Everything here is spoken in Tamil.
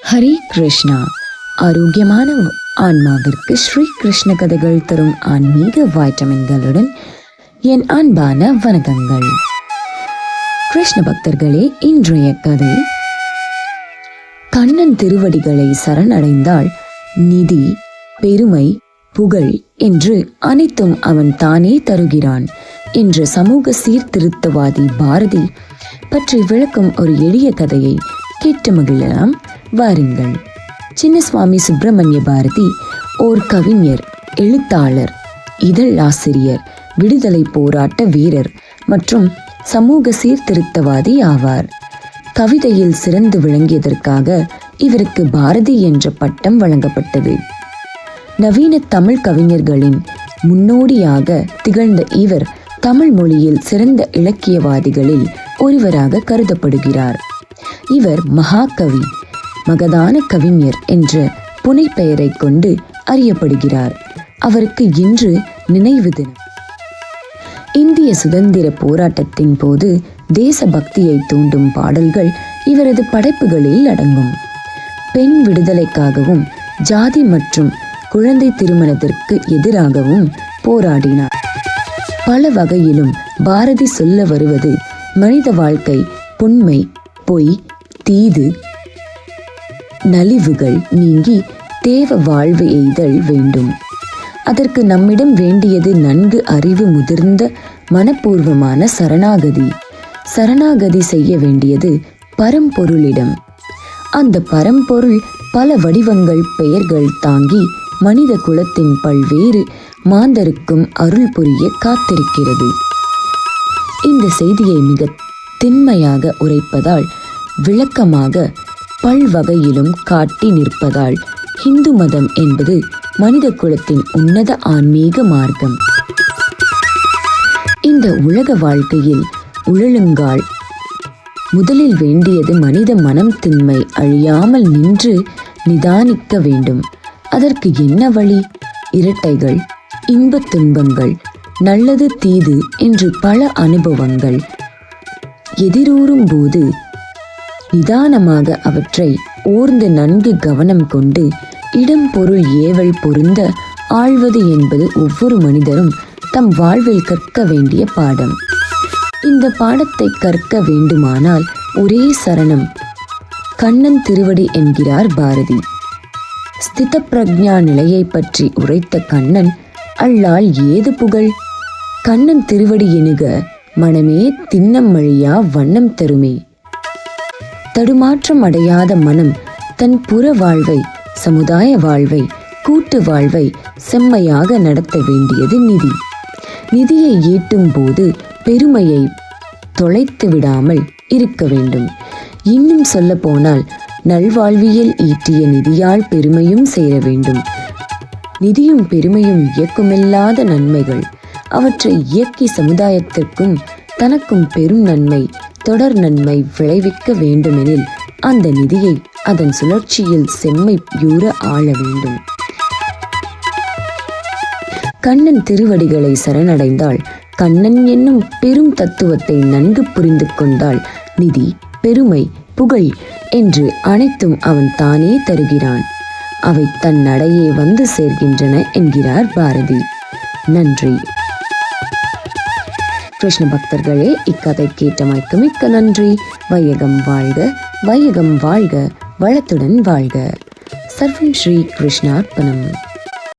ஹரே கிருஷ்ணா. ஆரோக்கியமான ஆன்மாவிற்கு ஸ்ரீ கிருஷ்ண கதைகள் தரும் ஆன்மீக வைட்டமின்களுடன் என் அன்பான வணக்கங்கள். கிருஷ்ண பக்தர்களே இன்றைய கதை. கண்ணன் திருவடிகளை சரணடைந்தால் நிதி பெருமை புகழ் என்று அனைத்தும் அவன் தானே தருகிறான் என்ற சமூக சீர்திருத்தவாதி பாரதி பற்றி விளக்கும் ஒரு எளிய கதையை கேட்டு மகிழலாம். வாருங்கள். சின்னசுவாமி சுப்பிரமணிய பாரதி ஓர் கவிஞர் எழுத்தாளர் இதழ் ஆசிரியர் விடுதலை போராட்ட வீரர் மற்றும் சமூக சீர்திருத்தவாதி ஆவார். கவிதையில் சிறந்து விளங்கியதற்காக இவருக்கு பாரதி என்ற பட்டம் வழங்கப்பட்டது. நவீன தமிழ் கவிஞர்களின் முன்னோடியாக திகழ்ந்த இவர் தமிழ் மொழியில் சிறந்த இலக்கியவாதிகளில் ஒருவராக கருதப்படுகிறார். இவர் மகாகவி. மகதான கவிஞர் என்ற புனைப்பெயரை கொண்டு அறியப்படுகிறார். அவருக்கு இன்று நினைவு தினம். இந்திய சுதந்திர போராட்டத்தின் போது தேசபக்தியை தூண்டும் பாடல்கள் இவரது படைப்புகளில் அடங்கும். பெண் விடுதலைக்காகவும் ஜாதி மற்றும் குழந்தை திருமணத்திற்கு எதிராகவும் போராடினார். பல வகையிலும் பாரதி சொல்ல வருவது மனித வாழ்க்கை புண்மை பொய் தீது நலிவுகள் நீங்கி தேவ வாழ்வு எய்தல் வேண்டும். அதற்கு நம்மிடம் வேண்டியது நன்கு அறிவு முதிர்ந்த மனப்பூர்வமான சரணாகதி. சரணாகதி செய்ய வேண்டியது பரம்பொருளிடம். அந்த பரம்பொருள் பல வடிவங்கள் பெயர்கள் தாங்கி மனித குலத்தின் பல்வேறு மாந்தருக்கும் அருள் புரிய காத்திருக்கிறது. இந்த செய்தியை மிக திண்மையாக உரைப்பதால் விளக்கமாக பல்வகையிலும் காட்டி நிற்பதால் ஹிந்து மதம் என்பது மனித குலத்தின் உன்னத ஆன்மீக மார்க்கம். இந்த உலக வாழ்க்கையில் உழலுங்கால் முதலில் வேண்டியது மனித மனம் திண்மை அழியாமல் நின்று நிதானிக்க வேண்டும். அதற்கு என்ன வழி? இரட்டைகள் இன்பத் துன்பங்கள் நல்லது தீது என்று பல அனுபவங்கள். எதிரூறும் போது நிதானமாக அவற்றை ஓர்ந்து நன்கு கவனம் கொண்டு இடம் பொருள் ஏவல் பொருந்த ஆழ்வது என்பது ஒவ்வொரு மனிதரும் தம் வாழ்வில் கற்க வேண்டிய பாடம். இந்த பாடத்தை கற்க வேண்டுமானால் ஒரே சரணம் கண்ணன் திருவடி என்கிறார் பாரதி. ஸ்தித பிரக்ஞா நிலையை பற்றி உரைத்த கண்ணன் அல்லால் ஏது புகழ்? கண்ணன் திருவடி எனுக மனமே தின்னம் மழியா வண்ணம் தருமே. தடுமாற்றம் அடையாத மனம் தன் புற வாழ்வை சமுதாய வாழ்வை கூட்டு வாழ்வை செம்மையாக நடத்த வேண்டியது நிதி. நிதியை ஈட்டும் போது பெருமையை தொலைத்து விடாமல் இருக்க வேண்டும். இன்னும் சொல்ல போனால் நல்வாழ்வியல் ஈட்டிய நிதியால் பெருமையும் சேர வேண்டும். நிதியும் பெருமையும் இயக்குமில்லாத நன்மைகள் அவற்றை இயக்கி சமுதாயத்திற்கும் தனக்கும் பெரும் நன்மை தொடர் நன்மை விளைவிக்க வேண்டுமெனில் அந்த நிதியை அதன் சுழற்சியில் செம்மையூற ஆள வேண்டும். கண்ணன் திருவடிகளை சரணடைந்தால் கண்ணன் என்னும் பெரும் தத்துவத்தை நன்கு புரிந்து கொண்டால் நிதி பெருமை புகழ் என்று அனைத்தும் அவன் தானே தருகிறான். அவை தன் நடையே வந்து சேர்கின்றன என்கிறார் பாரதி. நன்றி. கிருஷ்ண பக்தர்களே இக்கதை கேட்டமைக்கு மிக்க நன்றி. வையகம் வாழ்க வையகம் வாழ்க வளத்துடன் வாழ்க. சர்வன் ஸ்ரீ கிருஷ்ணார்ப்பணம்.